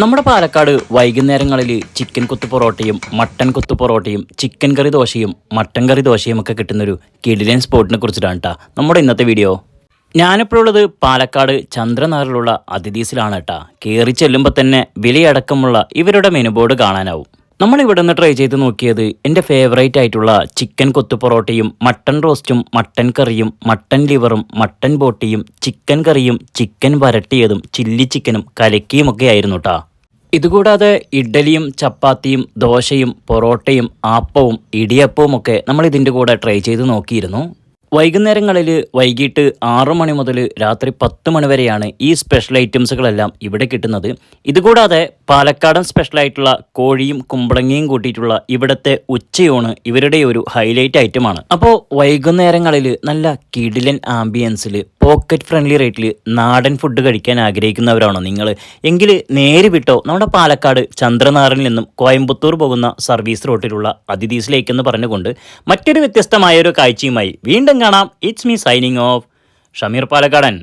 നമ്മുടെ പാലക്കാട് വൈകുന്നേരങ്ങളിൽ ചിക്കൻ കുത്തു പൊറോട്ടയും മട്ടൻ കുത്തു പൊറോട്ടയും ചിക്കൻ കറി ദോശയും മട്ടൻ കറി ദോശയും ഒക്കെ കിട്ടുന്നൊരു കിടിലൻ സ്പോട്ടിനെ കുറിച്ചിട്ടാണ് കേട്ടോ നമ്മുടെ ഇന്നത്തെ വീഡിയോ. ഞാനിപ്പോൾ ഉള്ളത് പാലക്കാട് ചന്ദ്രനഗറിലുള്ള അതിഥീസിലാണ് കേട്ടാ കയറി ചെല്ലുമ്പോൾ തന്നെ വിലയടക്കമുള്ള ഇവരുടെ മെനു ബോർഡ് കാണാനാവും. നമ്മൾ ഇവിടെ നിന്ന് ട്രൈ ചെയ്ത് നോക്കിയത് എന്റെ ഫേവറേറ്റ് ആയിട്ടുള്ള ചിക്കൻ കൊത്തു പൊറോട്ടയും മട്ടൺ റോസ്റ്റും മട്ടൻ കറിയും മട്ടൻ ലിവറും മട്ടൺ ബോട്ടിയും ചിക്കൻ കറിയും ചിക്കൻ വരട്ടിയതും ചില്ലി ചിക്കനും കലക്കിയും ഒക്കെ ആയിരുന്നു കേട്ടാ ഇതുകൂടാതെ ഇഡ്ഡലിയും ചപ്പാത്തിയും ദോശയും പൊറോട്ടയും ആപ്പവും ഇടിയപ്പവും ഒക്കെ നമ്മൾ ഇതിന്റെ കൂടെ ട്രൈ ചെയ്ത് നോക്കിയിരുന്നു. വൈകുന്നേരങ്ങളിൽ വൈകിട്ട് ആറു മണി മുതൽ രാത്രി പത്ത് മണി വരെയാണ് ഈ സ്പെഷ്യൽ ഐറ്റംസുകളെല്ലാം ഇവിടെ കിട്ടുന്നത്. ഇതുകൂടാതെ പാലക്കാടൻ സ്പെഷ്യലായിട്ടുള്ള കോഴിയും കുമ്പളങ്ങയും കൂട്ടിയിട്ടുള്ള ഇവിടുത്തെ ഉച്ചയൂണ് ഇവരുടെ ഒരു ഹൈലൈറ്റ് ഐറ്റമാണ് അപ്പോൾ വൈകുന്നേരങ്ങളിൽ നല്ല കിടിലൻ ആംബിയൻസിൽ പോക്കറ്റ് ഫ്രണ്ട്ലി റേറ്റിൽ നാടൻ ഫുഡ് കഴിക്കാൻ ആഗ്രഹിക്കുന്നവരാണോ നിങ്ങൾ എങ്കിൽ നേര് വിട്ടോ നമ്മുടെ പാലക്കാട് ചന്ദ്രനാറിൽ നിന്നും കോയമ്പത്തൂർ പോകുന്ന സർവീസ് റോട്ടിലുള്ള അതിഥീസിലേക്കെന്ന് പറഞ്ഞുകൊണ്ട് മറ്റൊരു വ്യത്യസ്തമായ ഒരു കാഴ്ചയുമായി വീണ്ടും കാണാം. It's me signing off Shameer Palakkadan.